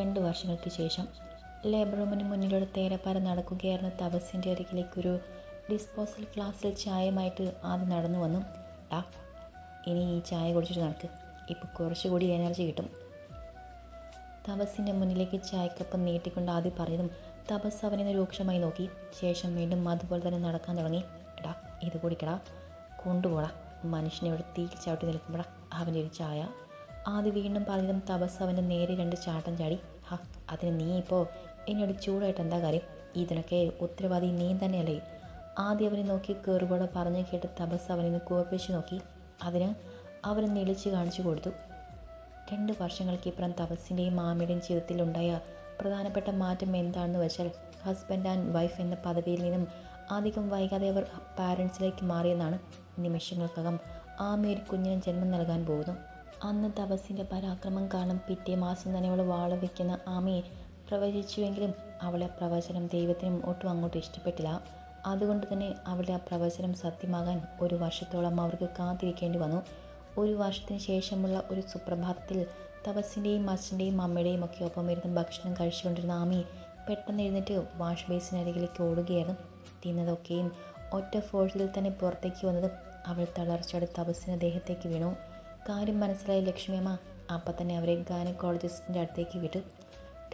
രണ്ട് വർഷങ്ങൾക്ക് ശേഷം ലേബർ റൂമിന് മുന്നിലൂടെ തേരപ്പാറ നടക്കുകയായിരുന്ന തപസ്സിന്റെ അരികിലേക്കൊരു ഡിസ്പോസൽ ഗ്ലാസ്സിൽ ചായയുമായിട്ട് ആദ്യം നടന്നു വന്നു. ഡാ ഇനി ഈ ചായ കുടിച്ചിട്ട് നടക്ക്. ഇപ്പോൾ കുറച്ചുകൂടി എനർജി കിട്ടും. തപസിന്റെ മുന്നിലേക്ക് ചായക്കപ്പ് നീട്ടിക്കൊണ്ട് ആദ്യം പറഞ്ഞതും തപസ് അവനെ രൂക്ഷമായി നോക്കി. ശേഷം വീണ്ടും അതുപോലെ തന്നെ നടക്കാൻ തുടങ്ങി. എടാ ഇത് കുടിക്കടാ. കൊണ്ടുപോടാ. മനുഷ്യനെ ഇവിടെ തീ ചവിട്ടി നിൽക്കുമ്പോഴാ അവന്റെ ഒരു ചായ. ആദ്യം വീണ്ടും പറഞ്ഞതും തപസ് അവന്റെ നേരെ രണ്ട് ചാട്ടം ചാടി. ഹാ അതിന് നീ ഇപ്പോൾ എന്നോട് ചൂടായിട്ട് എന്താ കാര്യം? ഇതിനൊക്കെ ഉത്തരവാദി നീ തന്നെയല്ലേ? ആദ്യം അവനെ നോക്കി കയറുപോടെ പറഞ്ഞു കേട്ട് തപസ് അവനെ നിന്ന് കുവപ്പിച്ച് നോക്കി. അതിന് അവനെ നെളിച്ച് കാണിച്ചു കൊടുത്തു. രണ്ട് വർഷങ്ങൾക്കിപ്പുറം തപസ്സിന്റെയും മാമിയുടെയും ജീവിതത്തിലുണ്ടായ പ്രധാനപ്പെട്ട മാറ്റം എന്താണെന്ന് വെച്ചാൽ ഹസ്ബൻഡ് ആൻഡ് വൈഫ് എന്ന പദവിയിൽ നിന്നും അധികം വൈകാതെ അവർ പാരൻസിലേക്ക് മാറിയെന്നാണ് നിമിഷങ്ങൾക്കകം ആമേരി കുഞ്ഞിന് ജന്മം നൽകാൻ പോകുന്നു. അന്ന് തപസിന്റെ പരാക്രമം കാരണം പിറ്റേ മാസം തന്നെ അവൾ വാള വയ്ക്കുന്ന ആമയെ പ്രവചിച്ചുവെങ്കിലും അവളെ പ്രവചനം ദൈവത്തിനും ഒട്ടും അങ്ങോട്ട് ഇഷ്ടപ്പെട്ടില്ല. അതുകൊണ്ട് തന്നെ അവളുടെ ആ പ്രവചനം സത്യമാകാൻ ഒരു വർഷത്തോളം അവർക്ക് കാത്തിരിക്കേണ്ടി വന്നു. ഒരു വർഷത്തിന് ശേഷമുള്ള ഒരു സുപ്രഭാതത്തിൽ തപസ്സിന്റെയും അച്ഛന്റെയും അമ്മയുടെയും ഒക്കെ ഒപ്പം ഇരുന്ന് ഭക്ഷണം കഴിച്ചുകൊണ്ടിരുന്ന ആമി പെട്ടെന്ന് എഴുന്നേറ്റ് വാഷ് ബേസിനരികിലേക്ക് ഓടുകയായിരുന്നു. തിന്നതൊക്കെയും ഒറ്റ ഫോഴ്സിൽ തന്നെ പുറത്തേക്ക് വന്നത് അവൾ തളർച്ചയുടെ തപസ്സിന് ദേഹത്തേക്ക് വീണു. കാര്യം മനസ്സിലായി ലക്ഷ്മിയമ്മ. അപ്പം തന്നെ അവരെ ഗാനക്കോളജിസ്റ്റിന്റെ അടുത്തേക്ക് വിട്ടു.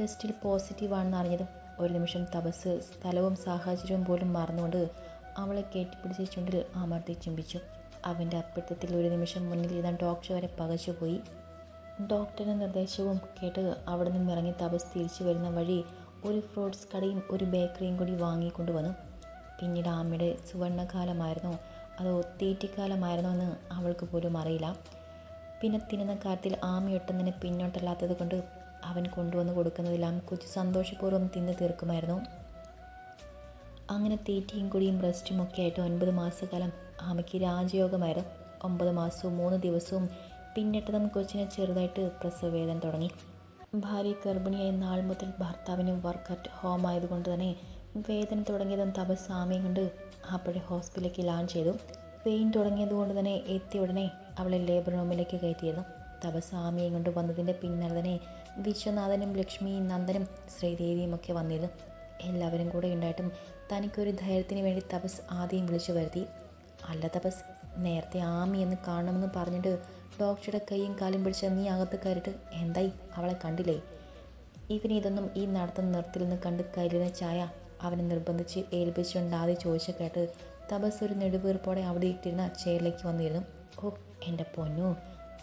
ടെസ്റ്റിൽ പോസിറ്റീവ് ആണെന്ന് അറിഞ്ഞതും ഒരു നിമിഷം തപസ് സ്ഥലവും സാഹചര്യവും പോലും മറന്നുകൊണ്ട് അവളെ കെട്ടിപ്പിടിച്ച് ചുണ്ടിൽ അമർത്തി ചുംബിച്ചു അവന്റെ അപ്പിത്തത്തിൽ ഒരു നിമിഷം മുന്നിൽ ഇരുന്ന ഡോക്ടർ വരെ പകച്ചുപോയി ഡോക്ടറുടെ നിർദ്ദേശവും കേട്ട് അവിടെ നിന്നും ഇറങ്ങി തപസ് തിരിച്ചു വരുന്ന വഴി ഒരു ഫ്രൂട്ട്സ് കടയും ഒരു ബേക്കറിയും കൂടി വാങ്ങിക്കൊണ്ട് വന്നു. പിന്നീട് ആമ്മയുടെ സുവർണകാലമായിരുന്നോ. അതോ തീറ്റിക്കാലമായിരുന്നോ എന്ന് അവൾക്ക് പോലും അറിയില്ല. പിന്നെ തിന്നുന്ന കാര്യത്തിൽ ആമിയൊട്ടുന്നതിന് പിന്നോട്ടല്ലാത്തത് കൊണ്ട് അവൻ കൊണ്ടുവന്ന് കൊടുക്കുന്നതെല്ലാം കൊച്ചു സന്തോഷപൂർവം തിന്ന് തീർക്കുമായിരുന്നു. അങ്ങനെ തീറ്റയും കുടിയും റെസ്റ്റും ഒക്കെ ആയിട്ട് ഒൻപത് മാസക്കാലം ആമയ്ക്ക് രാജയോഗമായിരുന്നു. ഒമ്പത് മാസവും മൂന്ന് ദിവസവും പിന്നിട്ടതും കൊച്ചിനെ ചെറുതായിട്ട് പ്രസവവേദന തുടങ്ങി. ഭാര്യ ഗർഭിണിയായ നാൾ മുതൽ ഭർത്താവിന് വർക്ക് അറ്റ് ഹോം ആയതുകൊണ്ട് തന്നെ വേദന തുടങ്ങിയതും തപസ് ആമയും കൊണ്ട് അപ്പോഴേ ഹോസ്പിറ്റലിലേക്ക് ലാൻഡ് ചെയ്തു. പെയിൻ തുടങ്ങിയതുകൊണ്ട് തന്നെ എത്തിയ ഉടനെ അവളെ ലേബർ റൂമിലേക്ക് കയറ്റിയിരുന്നു. തപസ്വാമിയെ കൊണ്ട് വന്നതിന്റെ പിന്നാലെ തന്നെ വിശ്വനാഥനും ലക്ഷ്മിയും നന്ദനും ശ്രീദേവിയും ഒക്കെ വന്നിരുന്നു. എല്ലാവരും കൂടെ ഉണ്ടായിട്ടും തനിക്കൊരു ധൈര്യത്തിന് വേണ്ടി തപസ് ആദ്യം വിളിച്ചു വരുത്തി. അല്ല തപസ് നേരത്തെ ആമി എന്ന് കാണണമെന്ന് പറഞ്ഞിട്ട് ഡോക്ടറുടെ കൈയും കാലും പിടിച്ച നീ അകത്ത് കയറിയിട്ട് എന്തായി? അവളെ കണ്ടില്ലേ? ഇവന് ഇതൊന്നും ഈ നടത്തം നിന്ന് കണ്ട് കയ്യിലിരുന്ന ചായ അവനെ നിർബന്ധിച്ച് ഏൽപ്പിച്ചുകൊണ്ടാതെ ചോദിച്ച കേട്ട് തപസ് ഒരു നെടുവീർപ്പോടെ അവിടെ ഇട്ടിരുന്ന ചെയറിലേക്ക് വന്നിരുന്നു. ഓ എന്റെ പൊന്നു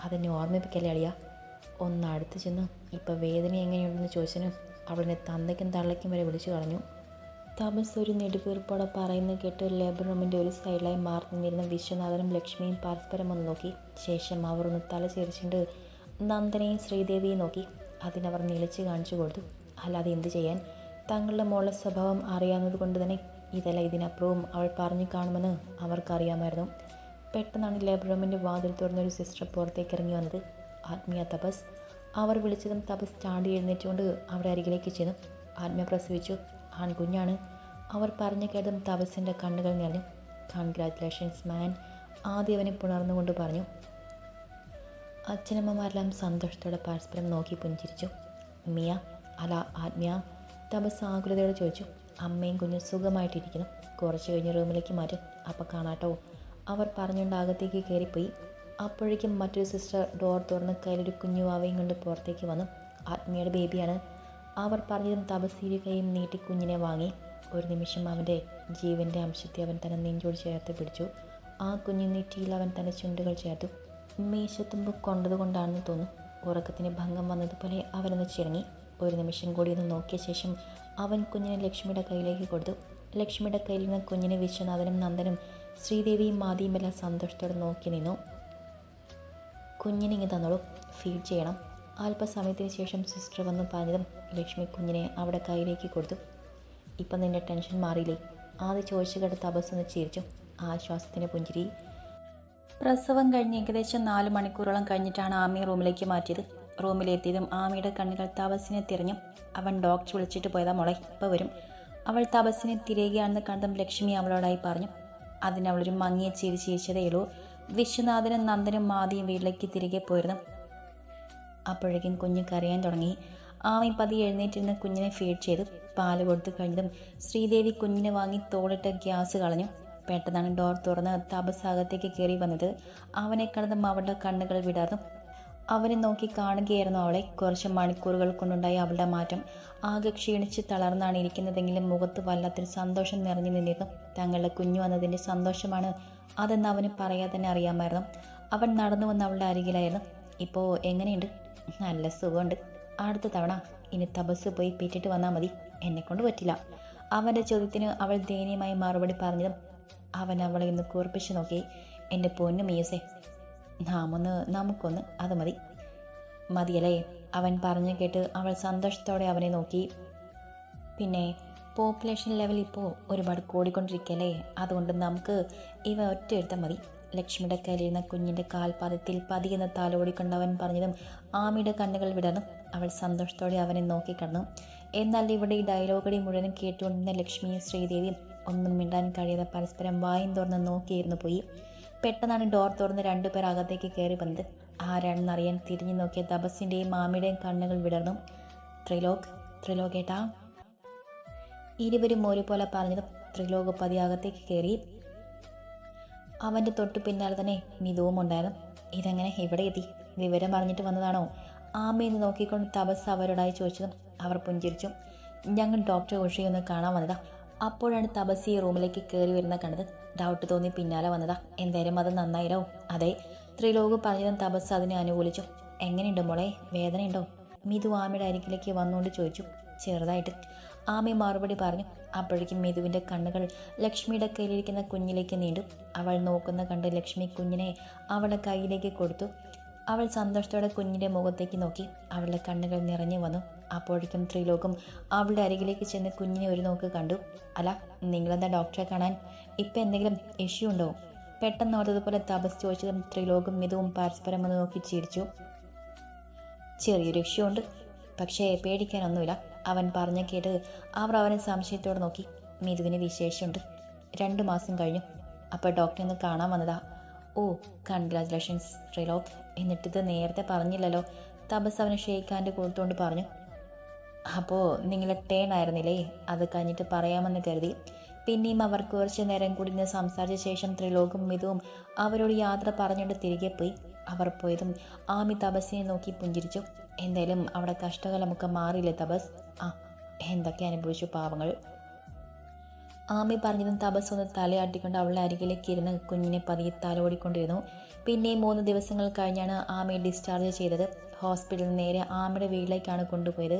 അതെന്നെ ഓർമ്മിപ്പിക്കല്ലേ അളിയ? ഒന്ന് അടുത്ത് ചെന്ന് ഇപ്പം വേദന എങ്ങനെയുണ്ടെന്ന് ചോദിച്ചതിന് അവളിനെ തന്തയ്ക്കും തള്ളയ്ക്കും വരെ വിളിച്ചു കളഞ്ഞു. തപസ് ഒരു നെടുവീർപ്പോടെ പറയുന്ന കേട്ട് ലേബർ റൂമിന്റെ ഒരു സൈഡിലായി മാറി നിന്നിരുന്ന വിശ്വനാഥനും ലക്ഷ്മിയും പരസ്പരം ഒന്ന് നോക്കി. ശേഷം അവർ ഒന്ന് തല ചിരിച്ചുകൊണ്ട് നന്ദനെയും ശ്രീദേവിയും നോക്കി. അതിനവർ നിളിച്ച് കാണിച്ചു കൊടുത്തു. അല്ലാതെ എന്ത് ചെയ്യാൻ? തങ്ങളുടെ മോളുടെ സ്വഭാവം അറിയാവുന്നത് കൊണ്ട് തന്നെ ഇതല്ല ഇതിനപ്പുറവും അവൾ പറഞ്ഞു കാണുമെന്ന് അവർക്കറിയാമായിരുന്നു. പെട്ടെന്നാണ് ലേബർ റൂമിന്റെ വാതിൽ തുറന്നൊരു സിസ്റ്റർ പുറത്തേക്ക് ഇറങ്ങി വന്നത്. ആത്മീയ തപസ്. അവർ വിളിച്ചതും തപസ് ചാടി എഴുന്നേറ്റുകൊണ്ട് അവിടെ അരികിലേക്ക് ചെന്നു. ആത്മീയ പ്രസവിച്ചു. ആൺകുഞ്ഞാണ്. അവർ പറഞ്ഞു കേട്ടതും തപസിന്റെ കണ്ണുകൾ നിറഞ്ഞു. കൺഗ്രാറ്റുലേഷൻസ് മാൻ ആദ്യം അവനെ പുണർന്നുകൊണ്ട് പറഞ്ഞു. അച്ഛനമ്മമാരെല്ലാം സന്തോഷത്തോടെ പരസ്പരം നോക്കി പുഞ്ചിരിച്ചു. മിയ അല ആത്മീയ. തപസ് ആകുലതയോടെ ചോദിച്ചു. അമ്മയും കുഞ്ഞും സുഖമായിട്ടിരിക്കുന്നു. കുറച്ച് കഴിഞ്ഞ് റൂമിലേക്ക് മാറ്റും. അപ്പം കാണാട്ടോ. അവർ പറഞ്ഞുകൊണ്ട് അകത്തേക്ക് കയറിപ്പോയി. അപ്പോഴേക്കും മറ്റൊരു സിസ്റ്റർ ഡോർ തുറന്ന് കയ്യിലൊരു കുഞ്ഞു വാവയും കൊണ്ട് പുറത്തേക്ക് വന്നു. ആത്മീയയുടെ ബേബിയാണ് അവർ പറഞ്ഞതും തപസീരി കൈയും നീട്ടി കുഞ്ഞിനെ വാങ്ങി. ഒരു നിമിഷം അവന്റെ ജീവന്റെ അംശത്തെ അവൻ തന്നെ നെഞ്ചോട് ചേർത്ത് പിടിച്ചു. ആ കുഞ്ഞു നെറ്റിയിൽ അവൻ തന്റെ ചുണ്ടുകൾ ചേർത്തു. മീശത്തുമ്പ് കൊണ്ടതുകൊണ്ടാണെന്ന് തോന്നുന്നു. ഉറക്കത്തിന് ഭംഗം വന്നതുപോലെ അവനൊന്ന് ചിറങ്ങി ഒരു നിമിഷം കൂടി ഒന്ന് നോക്കിയ ശേഷം അവൻ കുഞ്ഞിനെ ലക്ഷ്മിയുടെ കയ്യിലേക്ക് കൊടുത്തു. ലക്ഷ്മിയുടെ കയ്യിൽ നിന്ന് കുഞ്ഞിനെ വിശ്വനാഥനും നന്ദനും ശ്രീദേവിയും മാതിയും എല്ലാം സന്തോഷത്തോടെ നോക്കി നിന്നു. കുഞ്ഞിനെ തന്നോളൂ. ഫീഡ് ചെയ്യണം. അല്പസമയത്തിന് ശേഷം സിസ്റ്റർ വന്ന് പറഞ്ഞതും ലക്ഷ്മി കുഞ്ഞിനെ അവിടെ കയ്യിലേക്ക് കൊടുത്തു. ഇപ്പം നിന്റെ ടെൻഷൻ മാറിയില്ലേ? ആദ്യ ചോദിച്ചു കേട്ട് തപസ്സൊന്ന് ചിരിച്ചു. ആശ്വാസത്തിന്റെ പുഞ്ചിരി. പ്രസവം കഴിഞ്ഞ് ഏകദേശം നാല് മണിക്കൂറോളം കഴിഞ്ഞിട്ടാണ് ആമി റൂമിലേക്ക് മാറ്റിയത്. റൂമിലെത്തിയതും ആമിയുടെ കണ്ണുകൾ തപസ്സിനെ തിരഞ്ഞു. അവൻ ഡോക്ടർ വിളിച്ചിട്ട് പോയതാ മോളെ. ഇപ്പോൾ വരും. അവൾ തപസ്സിനെ തിരയുകയാണെന്ന് കണ്ടതും ലക്ഷ്മി അവളോടായി പറഞ്ഞു. അതിനവളൊരു മങ്ങിയ ചിരി ചിരിച്ചതേയുള്ളൂ വിശ്വനാഥനും നന്ദനും മാതിയും വീട്ടിലേക്ക് തിരികെ പോയിരുന്നു. അപ്പോഴേക്കും കുഞ്ഞ് കരയാൻ തുടങ്ങി. ആമി പതി എഴുന്നേറ്റിരുന്ന കുഞ്ഞിനെ ഫീഡ് ചെയ്തു. പാൽ കൊടുത്തു കഴിഞ്ഞതും ശ്രീദേവി കുഞ്ഞിനെ വാങ്ങി തോളിട്ട് ഗ്യാസ് കളഞ്ഞു. പെട്ടെന്നാണ് ഡോർ തുറന്ന് തപസ് അകത്തേക്ക് കയറി വന്നത്. അവനെ കണ്ടതും അവളുടെ കണ്ണുകൾ വിടർന്നു. അവനെ നോക്കി കാണുകയായിരുന്നു അവളെ. കുറച്ച് മണിക്കൂറുകൾ കൊണ്ടുണ്ടായി അവളുടെ മാറ്റം. ആകെ ക്ഷീണിച്ച് തളർന്നാണ് ഇരിക്കുന്നതെങ്കിലും മുഖത്ത് വല്ലാത്തൊരു സന്തോഷം നിറഞ്ഞു നിന്നിരുന്നു. തങ്ങളുടെ കുഞ്ഞു വന്നതിന്റെ സന്തോഷമാണ് അതെന്ന് അവന് പറയാതെ തന്നെ അറിയാമായിരുന്നു. അവൻ നടന്നു വന്ന അവളുടെ അരികിലായിരുന്നു. ഇപ്പോൾ എങ്ങനെയുണ്ട്? നല്ല സുഖമുണ്ട്. അടുത്ത തവണ ഇനി തപസ് പോയി പിറ്റിട്ട് വന്നാൽ മതി. എന്നെക്കൊണ്ട് പറ്റില്ല. അവന്റെ ചോദ്യത്തിന് അവൾ ദയനീയമായി മറുപടി പറഞ്ഞതും അവൻ അവളെ ഇന്ന് കൂർപ്പിച്ച് നോക്കി. എന്റെ പൊന്നു മീസേ നാമൊന്ന് നമുക്കൊന്ന് അത് മതി. മതിയല്ലേ? അവൻ പറഞ്ഞു കേട്ട് അവൾ സന്തോഷത്തോടെ അവനെ നോക്കി. പിന്നെ പോപ്പുലേഷൻ ലെവൽ ഇപ്പോൾ ഒരുപാട് കൂടിക്കൊണ്ടിരിക്കല്ലേ? അതുകൊണ്ട് നമുക്ക് ഇവ ഒറ്റ എടുത്താൽ മതി. ലക്ഷ്മിയുടെ കയ്യിലിരുന്ന കുഞ്ഞിന്റെ കാൽപാദത്തിൽ പതിയെന്ന് താലോടിക്കൊണ്ടവൻ പറഞ്ഞതും ആമിയുടെ കണ്ണുകൾ വിടർന്നു. അവൾ സന്തോഷത്തോടെ അവനെ നോക്കിക്കടന്നു എന്നാൽ ഇവിടെ ഈ ഡയലോഗടി മുഴുവനും കേട്ടുകൊണ്ടിരുന്ന ലക്ഷ്മിയും ശ്രീദേവിയും ഒന്നും മിണ്ടാൻ കഴിയാതെ പരസ്പരം വായും തുറന്ന് നോക്കിയിരുന്നു പോയി. പെട്ടെന്നാണ് ഡോർ തുറന്ന് രണ്ടുപേർ അകത്തേക്ക് കയറി വന്നത്. ആരാണെന്നറിയാൻ തിരിഞ്ഞു നോക്കിയ തപസ്സിന്റെയും മാമിയുടെയും കണ്ണുകൾ വിടർന്നു. ത്രിലോക് ത്രിലോകേട്ടാ. ഇരുവരും ഒരുപോലെ പറഞ്ഞതും ത്രിലോക് പതി അകത്തേക്ക് കയറി. അവന്റെ തൊട്ടു പിന്നാലെ തന്നെ മിതുവും ഉണ്ടായിരുന്നു. ഇതെങ്ങനെ ഇവിടെ എത്തി? വിവരം പറഞ്ഞിട്ട് വന്നതാണോ? ആമയെന്ന് നോക്കിക്കൊണ്ട് തപസ് അവരോടായി ചോദിച്ചതും അവർ പുഞ്ചിരിച്ചു. ഞങ്ങൾ ഡോക്ടർ ഉഷയൊന്ന് കാണാൻ വന്നതാ. അപ്പോഴാണ് തപസി റൂമിലേക്ക് കയറി വരുന്ന കണ്ടത്. ഡൗട്ട് തോന്നി പിന്നാലെ വന്നതാ. എന്തായാലും അത് നന്നായിരോ? അതെ. ത്രിലോക് പറഞ്ഞതും തപസ് അതിനെ അനുകൂലിച്ചു. എങ്ങനെയുണ്ട് മോളെ? വേദനയുണ്ടോ? മിതു ആമയുടെ അരികിലേക്ക് വന്നുകൊണ്ട് ചോദിച്ചു. ചെറുതായിട്ട്. ആമി മറുപടി പറഞ്ഞു. അപ്പോഴേക്കും മിതുവിന്റെ കണ്ണുകൾ ലക്ഷ്മിയുടെ കയ്യിലിരിക്കുന്ന കുഞ്ഞിലേക്ക് നീണ്ടു. അവൾ നോക്കുന്ന കണ്ട് ലക്ഷ്മി കുഞ്ഞിനെ അവളുടെ കയ്യിലേക്ക് കൊടുത്തു. അവൾ സന്തോഷത്തോടെ കുഞ്ഞിന്റെ മുഖത്തേക്ക് നോക്കി. അവളുടെ കണ്ണുകൾ നിറഞ്ഞു വന്നു. അപ്പോഴേക്കും ത്രിലോകം അവളുടെ അരികിലേക്ക് ചെന്ന് കുഞ്ഞിനെ ഒരു നോക്ക് കണ്ടു. അല്ല നിങ്ങളെന്താ ഡോക്ടറെ കാണാൻ? ഇപ്പം എന്തെങ്കിലും ഇഷ്യൂ ഉണ്ടോ? പെട്ടെന്ന് ഓർത്തതുപോലെ തപസ് ചോദിച്ചതും ത്രിലോകം മിതവും പരസ്പരം ഒന്ന് നോക്കി ചിരിച്ചു. ചെറിയൊരു ഇഷ്യൂ ഉണ്ട്. പക്ഷേ പേടിക്കാനൊന്നുമില്ല. അവൻ പറഞ്ഞ കേട്ട് അവർ അവനെ സംശയത്തോടെ നോക്കി. മിതുവിന് വിശേഷമുണ്ട്. രണ്ടു മാസം കഴിഞ്ഞു. അപ്പോൾ ഡോക്ടറെ ഒന്ന് കാണാൻ വന്നതാ. ഓ കൺഗ്രാചുലേഷൻസ് ട്രിലോക് എന്നിട്ടിത് നേരത്തെ പറഞ്ഞില്ലല്ലോ. തപസ് അവനെ ഷെയ്ഖാന്റെ കൊടുത്തുകൊണ്ട് പറഞ്ഞു. അപ്പോൾ നിങ്ങളെ ടേൺ ആയിരുന്നില്ലേ? അത് കഴിഞ്ഞിട്ട് പറയാമെന്ന് കരുതി. പിന്നെയും അവർ കുറച്ച് നേരം കൂടി നിന്ന് സംസാരിച്ച ശേഷം ത്രിലോകും മിതുവും അവരോട് യാത്ര പറഞ്ഞുകൊണ്ട് തിരികെ പോയി. അവർ പോയതും ആമി തപസ്സിനെ നോക്കി പുഞ്ചിരിച്ചു. എന്തായാലും അവിടെ കഷ്ടകാലമൊക്കെ മാറിയില്ലേ തപസ്? ആ എന്തൊക്കെ അനുഭവിച്ചു പാവങ്ങൾ. ആമി പറഞ്ഞതും തപസ് ഒന്ന് തലയാട്ടിക്കൊണ്ട് അവളുടെ അരികിലേക്ക് ഇരുന്ന് കുഞ്ഞിനെ പതിയെ തലോടിക്കൊണ്ടിരുന്നു പിന്നെ മൂന്ന് ദിവസങ്ങൾ കഴിഞ്ഞാണ് ആമയെ ഡിസ്ചാർജ് ചെയ്തത്. ഹോസ്പിറ്റലിൽ നേരെ ആമയുടെ വീട്ടിലേക്കാണ് കൊണ്ടുപോയത്.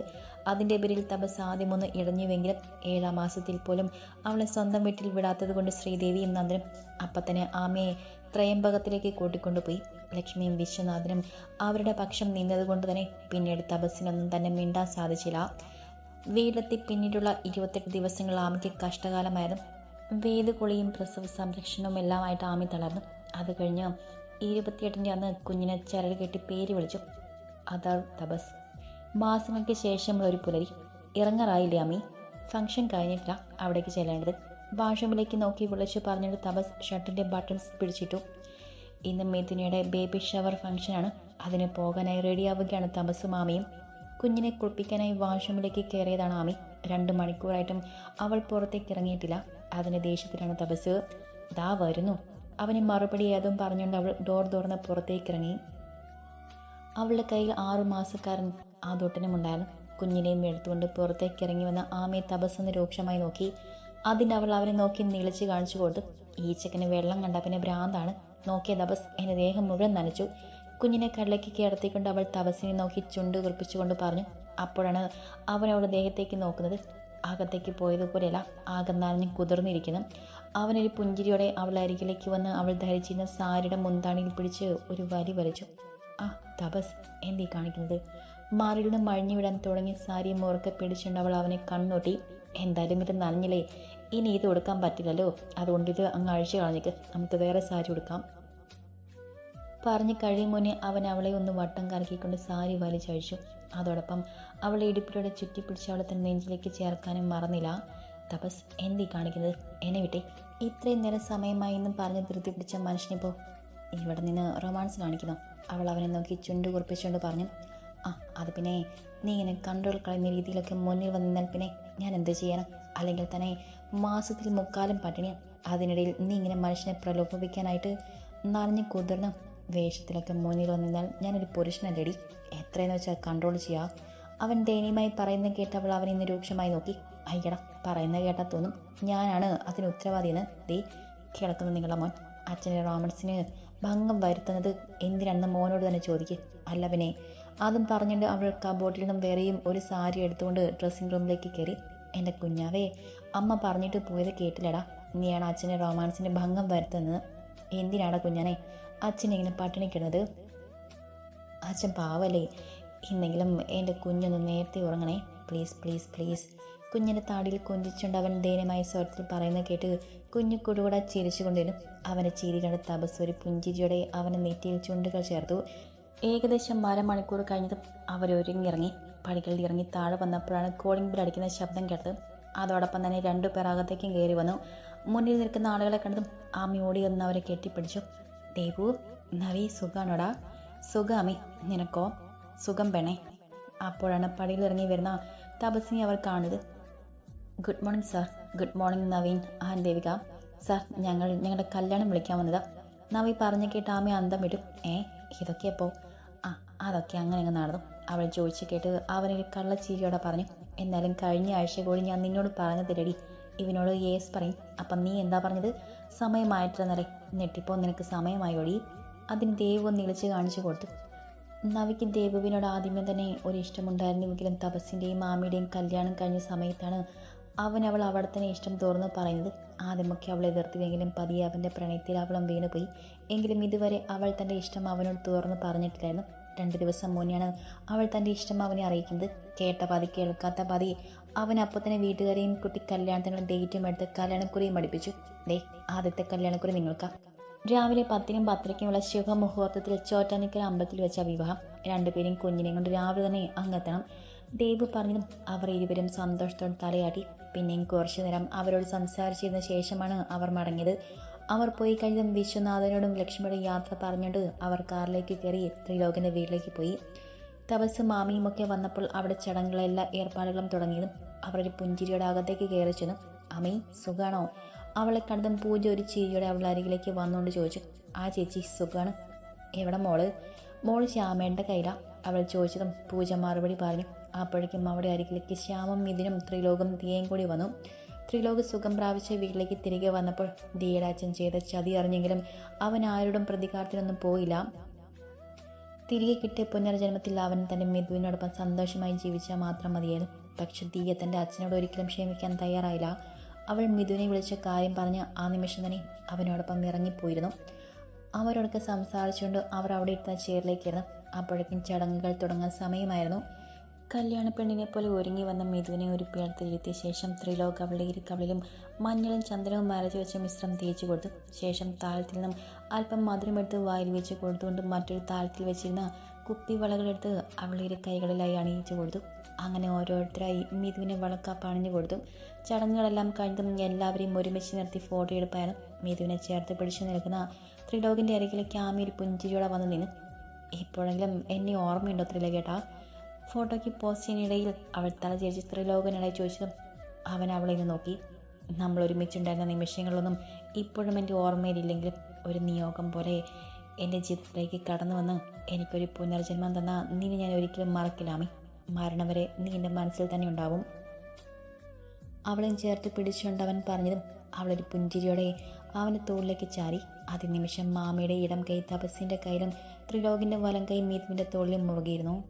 അതിന്റെ പേരിൽ തപസ് ആദ്യമൊന്ന് ഇടഞ്ഞുവെങ്കിലും ഏഴാം മാസത്തിൽ പോലും അവളെ സ്വന്തം വീട്ടിൽ വിടാത്തത് കൊണ്ട് ശ്രീദേവിയും നന്ദനും അപ്പം തന്നെ ആമയെ ത്രയംബകത്തിലേക്ക് കൂട്ടിക്കൊണ്ടുപോയി. ലക്ഷ്മിയും വിശ്വനാഥനും അവരുടെ പക്ഷം നിന്നതുകൊണ്ട് തന്നെ പിന്നീട് തപസ്സിനൊന്നും തന്നെ മിണ്ടാൻ സാധിച്ചില്ല. വീട്ടിലെത്തി പിന്നീടുള്ള ഇരുപത്തെട്ട് ദിവസങ്ങൾ ആമയ്ക്ക് കഷ്ടകാലമായിരുന്നു. വേദകുളിയും പ്രസവ സംരക്ഷണവും എല്ലാമായിട്ട് ആമി തളർന്നു. അത് കഴിഞ്ഞ് ഇരുപത്തിയെട്ടിന്റെ അന്ന് കുഞ്ഞിനെ ചരട് കെട്ടി പേര് വിളിച്ചു. അതാൾ തപസ്. മാസങ്ങൾക്ക് ശേഷമുള്ള ഒരു പുലരി. ഇറങ്ങാറായില്ലേ അമ്മി ഫംഗ്ഷൻ കഴിഞ്ഞിട്ടില്ല. അവിടേക്ക് ചെല്ലേണ്ടത്. വാഷ്റൂമിലേക്ക് നോക്കി വിളിച്ചു പറഞ്ഞിട്ട് തപസ് ഷർട്ടിന്റെ ബട്ടൺസ് പിടിച്ചിട്ടു. ഇന്ന് മിഥുനയുടെ ബേബി ഷവർ ഫംഗ്ഷനാണ്. അതിന് പോകാനായി റെഡിയാവുകയാണ് തപസ് മാമിയും കുഞ്ഞിനെ കുളിപ്പിക്കാനായി വാഷ്റൂമിലേക്ക് കയറിയതാണ് ആമി. രണ്ട് മണിക്കൂറായിട്ടും അവൾ പുറത്തേക്ക് ഇറങ്ങിയിട്ടില്ല. അതിന് ദേഷ്യത്തിലാണ് തപസ്. ദാ വരുന്നു. അവന് മറുപടി ഏതും പറഞ്ഞുകൊണ്ട് അവൾ ഡോർ തുറന്ന് പുറത്തേക്ക് ഇറങ്ങി. അവളുടെ കയ്യിൽ ആറു മാസക്കാരൻ ആ തൊട്ടനുമുണ്ടായിരുന്നു കുഞ്ഞിനെയും എടുത്തുകൊണ്ട് പുറത്തേക്ക് ഇറങ്ങി വന്ന ആമയെ തപസ്സെന്ന് രൂക്ഷമായി നോക്കി. അതിന്റെ അവൾ അവനെ നോക്കി നിളിച്ച് കാണിച്ചു കൊടുത്തു. ഈ ചെക്കന് വെള്ളം കണ്ട പിന്നെ ഭ്രാന്താണ്. നോക്കിയ തപസ് എന്റെ ദേഹം മുഴുവൻ നനച്ചു. കുഞ്ഞിനെ കടലേക്ക് കിടത്തിക്കൊണ്ട് അവൾ തപസ്സിനെ നോക്കി ചുണ്ട് കുറിപ്പിച്ചുകൊണ്ട് പറഞ്ഞു അപ്പോഴാണ് അവൻ അവളുടെ ദേഹത്തേക്ക് നോക്കുന്നത്. അകത്തേക്ക് പോയതുപോലെയല്ല ആകെ കുതിർന്നിരിക്കുന്നു. അവനൊരു പുഞ്ചിരിയോടെ അവൾ അരികിലേക്ക് വന്ന് അവൾ ധരിച്ചിരുന്ന സാരിയുടെ മുന്താണിയിൽ പിടിച്ച് ഒരു വരി വരച്ചു ആ തപസ് എന്തീ കാണിക്കുന്നത്? മാറിൽ നിന്ന് മഴിഞ്ഞു വിടാൻ തുടങ്ങിയ സാരി മുറുക്കെ പിടിച്ചുകൊണ്ട് അവൾ അവനെ കണ്ണൊട്ടി എന്തായാലും ഇത് നനഞ്ഞില്ലേ? ഇനി ഇത് കൊടുക്കാൻ പറ്റില്ലല്ലോ. അതുകൊണ്ട് ഇത് അങ്ങ് അഴിച്ചു കളഞ്ഞിട്ട് നമുക്ക് വേറെ സാരി കൊടുക്കാം പറഞ്ഞു കഴിയും മുന്നേ അവൻ അവളെ ഒന്ന് വട്ടം കറക്കിക്കൊണ്ട് സാരി വലിച്ചഴിച്ചു അതോടൊപ്പം അവളെ ഇടുപ്പിലൂടെ ചുറ്റിപ്പിടിച്ച് അവളെ തന്നെ നെഞ്ചിലേക്ക് ചേർക്കാനും മറന്നില്ല. തപസ് എന്തി കാണിക്കുന്നത്? എന്നെ വിട്ടെ. ഇത്രയും നേരം സമയമായി എന്നും പറഞ്ഞ് ധൃതി പിടിച്ച മനുഷ്യനിപ്പോൾ ഇവിടെ നിന്ന് റൊമാൻസ് കാണിക്കുന്നു. അവൾ അവനെ നോക്കി ചുണ്ടു കുറിപ്പിച്ചുകൊണ്ട് പറഞ്ഞു ആ അത് പിന്നെ നീ ഇങ്ങനെ കൺട്രോൾ കളയുന്ന രീതിയിലൊക്കെ മുന്നിൽ വന്നാൽ പിന്നെ ഞാൻ എന്ത് ചെയ്യണം? അല്ലെങ്കിൽ തന്നെ മാസത്തിൽ മുക്കാലും പട്ടിണിയാണ് അതിനിടയിൽ നീ ഇങ്ങനെ മനുഷ്യനെ പ്രലോഭിപ്പിക്കാനായിട്ട് നനഞ്ഞ് കുതിർന്ന വേഷത്തിലൊക്കെ മുന്നിൽ വന്നിരുന്നാൽ ഞാനൊരു പുരുഷനല്ലടി. എത്രയെന്ന് വെച്ചാൽ കൺട്രോൾ ചെയ്യാം. അവൻ ദയനീയമായി പറയുന്നത് കേട്ടവൾ ഇന്ന് രൂക്ഷമായി നോക്കി. അയ്യട പറയുന്ന കേട്ടാൽ തോന്നും. ഞാനാണ് അതിന് ഉത്തരവാദിയെന്ന്. ദേ കിടക്കുന്ന നിങ്ങളുടെ മോൻ. അച്ഛന്റെ റോമൻസിന് ഭംഗം വരുത്തുന്നത് എന്തിനാണെന്ന് മോനോട് തന്നെ ചോദിക്കുക അല്ല പിന്നെ അതും പറഞ്ഞിട്ട് അവൾ കബോർഡിൽ നിന്നും വേറെയും ഒരു സാരി എടുത്തുകൊണ്ട് ഡ്രസ്സിംഗ് റൂമിലേക്ക് കയറി. എന്റെ കുഞ്ഞാവേ അമ്മ പറഞ്ഞിട്ട് പോയത് കേട്ടില്ലടാ. നീയാണ് അച്ഛന്റെ റോമാൻസിന്റെ ഭംഗം വരുത്തുന്നത്. എന്തിനാടാ കുഞ്ഞാനെ? അച്ഛൻ ഇങ്ങനെ പട്ടിണിക്കണത് അച്ഛൻ പാവല്ലേ? ഇന്നെങ്കിലും എന്റെ കുഞ്ഞൊന്ന് നേരത്തെ ഉറങ്ങണേ. Please please please. കുഞ്ഞിന്റെ താടിയിൽ കൊഞ്ചിച്ചുകൊണ്ട് അവൻ ദയനമായ സ്വരത്തിൽ പറയുന്നത് കേട്ട് കുഞ്ഞു കുടുകൂടെ ചിരിച്ചുകൊണ്ടിരുന്നു. അവന്റെ ചിരി കണ്ട് തപസ് ഒരു പുഞ്ചിരിയോടെ അവനെ നെറ്റിയിൽ ചുണ്ടുകൾ ചേർത്തു. ഏകദേശം അരമണിക്കൂർ കഴിഞ്ഞതും അവരൊരുങ്ങിറങ്ങി പടികളിൽ ഇറങ്ങി താഴെ വന്നപ്പോഴാണ് കോളിംഗ് ബിൽ അടിക്കുന്ന ശബ്ദം കേട്ടത്. അതോടൊപ്പം തന്നെ രണ്ടു പേർ അകത്തേക്കും കയറി വന്നു. മുന്നിൽ നിൽക്കുന്ന ആളുകളെ കണ്ടതും ആമി ഓടി വന്ന് അവരെ കെട്ടിപ്പിടിച്ചു. ദേവു നവി സുഖാണോടാ സുഖാമി നിനക്കോ സുഖം പെണേ അപ്പോഴാണ് പടിയിൽ ഇറങ്ങി വരുന്ന തപസ്സിനെ അവർ കാണുന്നത് good morning sir good morning Naveen and Devika sir ഞങ്ങൾ ഞങ്ങളുടെ കല്യാണം വിളിക്കാൻ വന്നതാ. നവി പറഞ്ഞു കേട്ട് ആമി അന്തം വിടും ഏ ഇതൊക്കെ എപ്പോ? ആ അതൊക്കെ അങ്ങനെ അങ്ങ് നടന്നു. അവൾ ചോദിച്ചു കേട്ട് അവനൊരു കള്ളച്ചീരിയോടെ പറഞ്ഞു. എന്നാലും കഴിഞ്ഞ ആഴ്ച കൂടി ഞാൻ നിന്നോട് പറഞ്ഞതില്ലടി. ഇവനോട് യേസ് പറയും. അപ്പം നീ എന്താ പറഞ്ഞത്? സമയമായിട്ട് നിറ നെട്ടിപ്പോൾ നിനക്ക് സമയമായോടി? അതിന് ദേവ് ഒന്ന് ഇളിച്ച് കാണിച്ചു കൊടുത്തു. നവിക്ക് ദേവുവിനോട് ആദ്യമേ തന്നെ ഒരു ഇഷ്ടമുണ്ടായിരുന്നുവെങ്കിലും തപസ്സിന്റെയും മാമിയുടെയും കല്യാണം കഴിഞ്ഞ സമയത്താണ് അവൻ അവൾ അവിടെ തന്നെ ഇഷ്ടം തുറന്ന് പറയുന്നത്. ആദ്യമൊക്കെ അവൾ എതിർത്തുവെങ്കിലും പതിയെ അവന്റെ പ്രണയത്തിൽ അവളും വീണുപോയി. എങ്കിലും ഇതുവരെ അവൾ തന്റെ ഇഷ്ടം അവനോട് തുറന്ന് പറഞ്ഞിട്ടില്ലായിരുന്നു. രണ്ട് ദിവസം മുന്നെയാണ് അവൾ തന്റെ ഇഷ്ടം അവനെ അറിയിക്കുന്നത്. കേട്ട പതി കേൾക്കാത്ത പതി അവൻ അപ്പോൾ തന്നെ വീട്ടുകാരെയും കുട്ടി കല്യാണത്തിനുള്ള ഡേറ്റും എടുത്ത് കല്യാണക്കുറിയും പഠിപ്പിച്ചു. ദേ ആദ്യത്തെ കല്യാണക്കുറി നിങ്ങൾക്കാ. രാവിലെ പത്തിനും പത്തരയ്ക്കുമുള്ള ശുഭമുഹൂർത്തത്തിൽ ചോറ്റാനിക്കര അമ്പലത്തിൽ വെച്ച വിവാഹം. രണ്ടുപേരും കുഞ്ഞിനെ കൊണ്ട് രാവിലെ തന്നെ അങ്ങെത്തണം. ദേവ് പറഞ്ഞതും അവർ ഇരുവരും സന്തോഷത്തോടെ തലയാട്ടി. പിന്നെയും കുറച്ചു നേരം അവരോട് സംസാരിച്ചിരുന്ന ശേഷമാണ് അവർ മടങ്ങിയത്. അവർ പോയി കഴിഞ്ഞതും വിശ്വനാഥനോടും ലക്ഷ്മിയോടും യാത്ര പറഞ്ഞിട്ട് അവർ കാറിലേക്ക് കയറി ത്രിലോകന്റെ വീട്ടിലേക്ക് പോയി. തപസ് മാമിയും ഒക്കെ വന്നപ്പോൾ അവിടെ ചടങ്ങുകളെല്ലാ ഏർപ്പാടുകളും തുടങ്ങിയതും അവരൊരു പുഞ്ചിരിയുടെ അകത്തേക്ക് കയറി ചെന്നു. അമ്മി സുഖാണോ? അവളെ കണ്ടതും പൂജ ഒരു ചിരിയോടെ അവളുടെ അരികിലേക്ക് വന്നുകൊണ്ട് ചോദിച്ചു. ആ ചേച്ചി സുഖാണ്? എവിടെ മോൾ? മോൾ ശ്യാമേന്റെ കയ്യിലാ. അവൾ ചോദിച്ചതും പൂജ മറുപടി പറഞ്ഞു. അപ്പോഴേക്കും അവിടെ അരികിലേക്ക് ശ്യാമം മിഥുനും ത്രിലോകം തീയും കൂടി വന്നു. ത്രിലോക് സുഖം പ്രാപിച്ച് വീട്ടിലേക്ക് തിരികെ വന്നപ്പോൾ ധീരാജൻ ചെയ്ത ചതി അറിഞ്ഞെങ്കിലും അവൻ ആരോടും പ്രതികാരത്തിനൊന്നും പോയില്ല. തിരികെ കിട്ടിയ പുനർജന്മത്തിൽ അവൻ തന്റെ മിഥുവിനോടൊപ്പം സന്തോഷമായി ജീവിച്ചാൽ മാത്രം മതിയായിരുന്നു. പക്ഷെ ദിയ തന്റെ അച്ഛനോട് ഒരിക്കലും ക്ഷമിക്കാൻ തയ്യാറായില്ല. അവൾ മിഥുനെ വിളിച്ച കാര്യം പറഞ്ഞ് ആ നിമിഷം തന്നെ അവനോടൊപ്പം ഇറങ്ങിപ്പോയിരുന്നു. അവരോടൊക്കെ സംസാരിച്ചുകൊണ്ട് അവർ അവിടെ ഇരുന്ന ചെയറിലേക്ക് ഇരുന്നു. അപ്പോഴേക്കും ചടങ്ങുകൾ തുടങ്ങാൻ സമയമായിരുന്നു. കല്യാണ പെണ്ണിനെ പോലെ ഒരുങ്ങി വന്ന മിഥുവിനെ ഒരു പിളർത്തിരുത്തിയ ശേഷം ത്രിലോക അവളുടെ ഇരുക്കവളിലും മഞ്ഞളും ചന്ദനവും മരച്ചു വെച്ച മിശ്രം തേച്ചു കൊടുത്തു. ശേഷം താളത്തിൽ നിന്നും അല്പം മധുരമെടുത്ത് വായിൽ വെച്ച് കൊടുത്തുകൊണ്ട് മറ്റൊരു താളത്തിൽ വെച്ചിരുന്ന കുപ്പി വളകളെടുത്ത് അവളുടെ ഇരു കൈകളിലായി അണിയിച്ചു കൊടുത്തു. അങ്ങനെ ഓരോരുത്തരായി മിഥുവിനെ വളക്കാപ്പ് അണിഞ്ഞു കൊടുത്തു. ചടങ്ങുകളെല്ലാം കഴിഞ്ഞതും എല്ലാവരെയും ഒരുമിച്ച് നിർത്തി ഫോട്ടോ എടുപ്പായിരുന്നു മിഥുവിനെ ചേർത്ത് പിടിച്ചു നിൽക്കുന്ന ത്രിലോകിന്റെ അരികിലേക്ക് ആമി പുഞ്ചിരിയോടെ വന്ന് നിന്നു. ഇപ്പോഴെങ്കിലും എന്നെ ഓർമ്മയുണ്ടോ ത്രിലോകേട്ടാ ഫോട്ടോയ്ക്ക് പോസ്റ്റ് ചെയ്യുന്നിടയിൽ അവൾ തല ചേച്ചി ത്രിലോകനിടയിൽ ചോദിച്ചതും അവൻ അവളെ നിന്ന് നോക്കി. നമ്മൾ ഒരുമിച്ചുണ്ടായിരുന്ന നിമിഷങ്ങളൊന്നും ഇപ്പോഴും എന്റെ ഓർമ്മയിലില്ലെങ്കിലും ഒരു നിയോഗം പോലെ എന്റെ ജീവിതത്തിലേക്ക് കടന്നു വന്ന് എനിക്കൊരു പുനർജന്മം തന്ന നിന്നെ ഞാൻ ഒരിക്കലും മറക്കില്ലാമേ. മരണം വരെ നീ എന്റെ മനസ്സിൽ തന്നെ ഉണ്ടാവും. അവളെ ചേർത്ത് പിടിച്ചുകൊണ്ട് അവൻ പറഞ്ഞതും അവളൊരു പുഞ്ചിരിയോടെ അവന്റെ തോളിലേക്ക് ചാരി അതിനിമിഷം മാമയുടെ ഇടം കൈ തപസ്സിന്റെ കയ്യിലും ത്രിലോകിന്റെ വലം കൈ മീതുവിന്റെ തോളിലും മുറുകിയിരുന്നു.